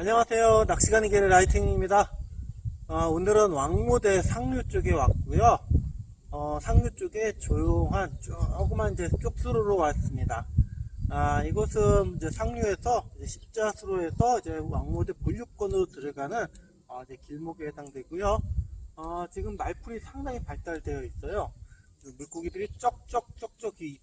안녕하세요. 낚시가는 길의 라이팅입니다. 어, 오늘은 왕모대 상류 쪽에 왔고요. 어, 상류 쪽에 조용한 조그만 이제 쪽수로로 왔습니다. 아, 이곳은 이제 상류에서 이제 십자수로에서 이제 왕모대 본류권으로 들어가는 어, 이제 길목에 해당되고요. 어, 지금 말풀이 상당히 발달되어 있어요. 물고기들이 쩍쩍쩍쩍 이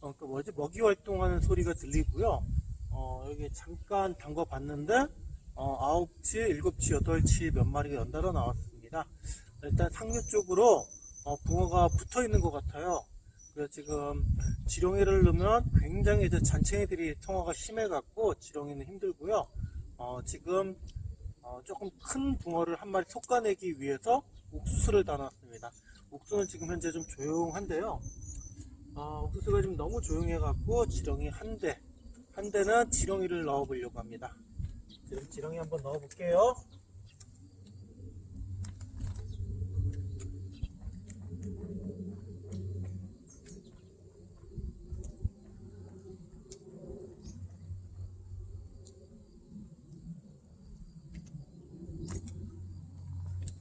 어, 그 뭐지 먹이 활동하는 소리가 들리고요. 어, 여기 잠깐 담궈 봤는데 어, 9치, 7치, 8치 몇 마리가 연달아 나왔습니다. 일단 상류 쪽으로 어, 붕어가 붙어 있는 것 같아요. 그래서 지금 지렁이를 넣으면 굉장히 이제 잔챙이들이 통화가 심해갖고 지렁이는 힘들고요. 어, 지금 어, 조금 큰 붕어를 한 마리 솎아내기 위해서 옥수수를 담았습니다. 옥수수는 지금 현재 좀 조용한데요. 어, 옥수수가 지금 너무 조용해갖고 지렁이 한 대, 한 대는 지렁이를 넣어보려고 합니다. 지금 지렁이 한번 넣어볼게요.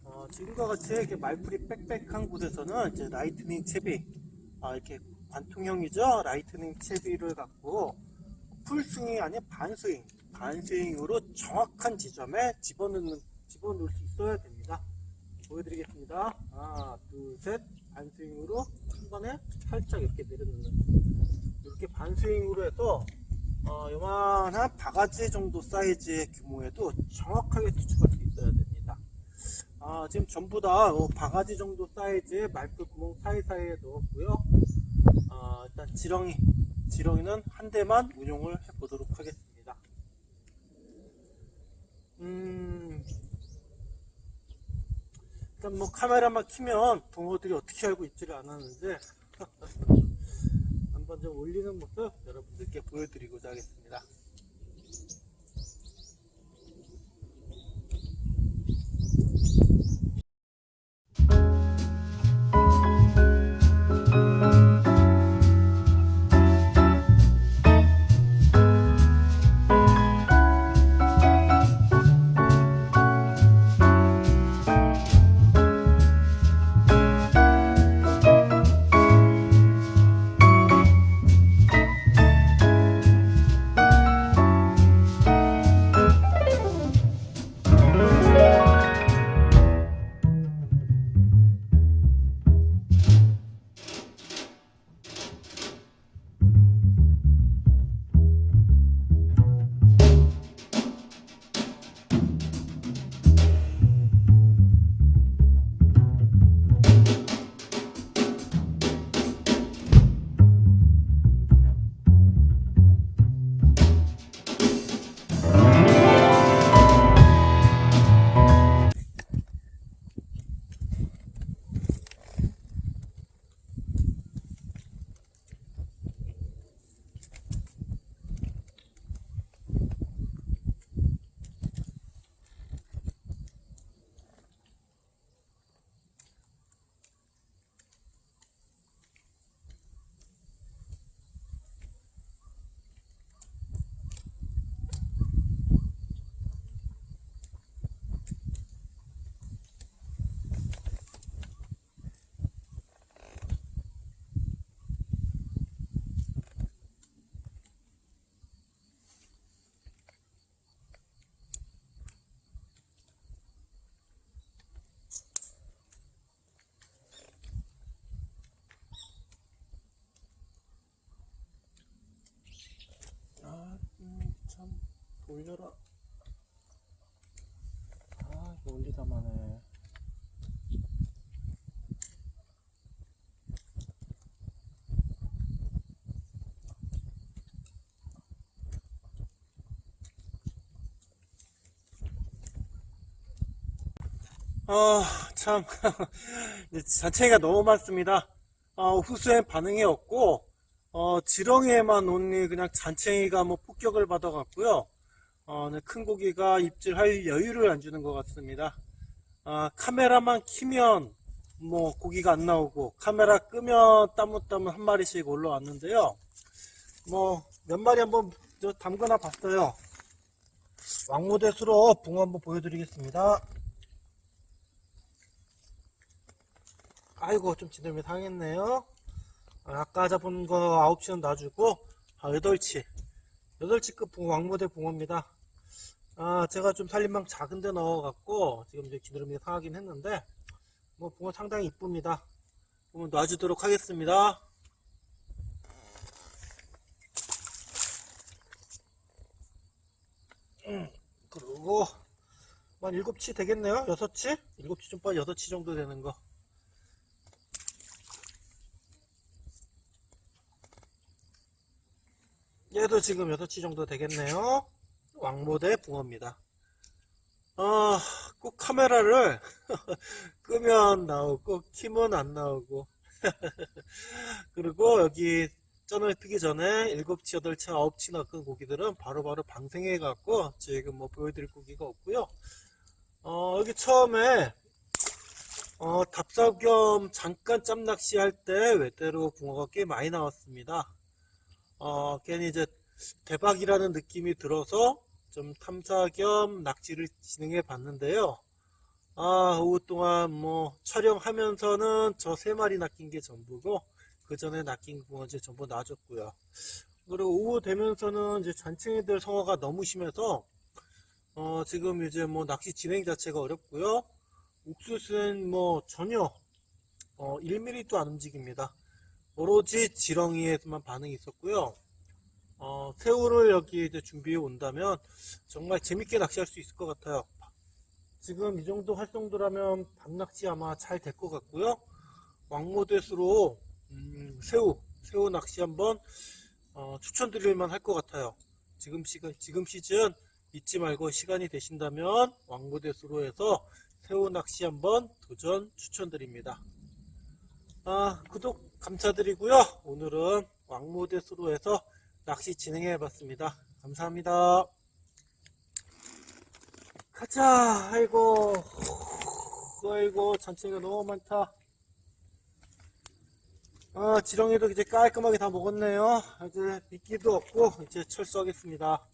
어, 지금과 같이 이렇게 말풀이 빽빽한 곳에서는 이제 라이트닝 채비, 아, 이렇게 관통형이죠. 라이트닝 채비를 갖고 풀스윙이 아닌 반스윙, 반스윙으로 정확한 지점에 집어넣는, 집어넣을 수 있어야 됩니다. 보여드리겠습니다. 하나, 둘, 셋. 반스윙으로 한 번에 살짝 이렇게 내려놓는. 이렇게 반스윙으로 해서, 어, 요만한 바가지 정도 사이즈의 규모에도 정확하게 투척할 수 있어야 됩니다. 아, 지금 전부 다 어, 바가지 정도 사이즈의 말풀 구멍 사이사이에 넣었고요. 아, 일단 지렁이, 지렁이는 한 대만 운용을 해보도록 하겠습니다. 음, 일단 뭐 카메라만 키면 붕어들이 어떻게 알고 있지를 않았는데 한번 좀 올리는 모습 여러분들께 보여드리고자 하겠습니다. 올려라. 아, 이거 올리다만 해. 아, 참. 잔챙이가 너무 많습니다. 아, 옥수수엔 반응이 없고, 어, 지렁이에만 온니 그냥 잔챙이가 뭐 폭격을 받아갔고요. 어, 네, 큰 고기가 입질할 여유를 안 주는 것 같습니다. 아, 카메라만 키면 뭐 고기가 안 나오고 카메라 끄면 따문따문 한 마리씩 올라왔는데요. 뭐 몇 마리 한번 저 담그나 봤어요. 왕모대수로 붕어 한번 보여드리겠습니다. 아이고, 좀 지들면 상했네요. 아, 아까 잡은 거 9치는 놔주고, 아, 8치. 8치급 붕어, 왕모대 붕어입니다. 아, 제가 좀 살림망 작은 데 넣어갖고, 지금 이제 기드름이 상하긴 했는데, 뭐, 붕어 상당히 이쁩니다. 한번 놔주도록 하겠습니다. 음, 그리고, 한 7치 되겠네요? 6치? 7치 좀 빠져 6치 정도 되는 거. 얘도 지금 6치 정도 되겠네요. 왕모대 붕어입니다. 아, 꼭 카메라를 끄면 나오고, 키면 안 나오고. 그리고 여기 전을 피기 전에 7치, 8치, 9치 낳은 고기들은 바로바로 방생해 갖고 지금 뭐 보여드릴 고기가 없고요. 어, 여기 처음에 어, 답사 겸 잠깐 짬낚시 할 때 외대로 붕어가 꽤 많이 나왔습니다. 어, 괜히 이제 대박이라는 느낌이 들어서 좀 탐사 겸 낚시를 진행해 봤는데요. 아, 오후 동안 뭐 촬영하면서는 저 세 마리 낚인 게 전부고 그 전에 낚인 붕어 이제 전부 놔줬고요. 그리고 오후 되면서는 이제 잔챙이들 성화가 너무 심해서 어, 지금 이제 뭐 낚시 진행 자체가 어렵고요. 옥수수는 뭐 전혀 어, 1mm도 안 움직입니다. 오로지 지렁이에서만 반응이 있었고요. 어, 새우를 여기 이제 준비해 온다면 정말 재밌게 낚시할 수 있을 것 같아요. 지금 이 정도 활동도라면 밤낚시 아마 잘 될 것 같고요. 왕모대수로 음, 새우, 새우 낚시 한번 어, 추천드릴만 할 것 같아요. 지금 시간, 지금 시즌 잊지 말고 시간이 되신다면 왕모대수로 해서 새우 낚시 한번 도전 추천드립니다. 아, 구독 감사드리고요. 오늘은 왕모대수로 해서 낚시 진행해 봤습니다. 감사합니다. 가자, 아이고, 아이고, 잔챙이가 너무 많다. 아, 지렁이도 이제 깔끔하게 다 먹었네요. 이제 미끼도 없고, 이제 철수하겠습니다.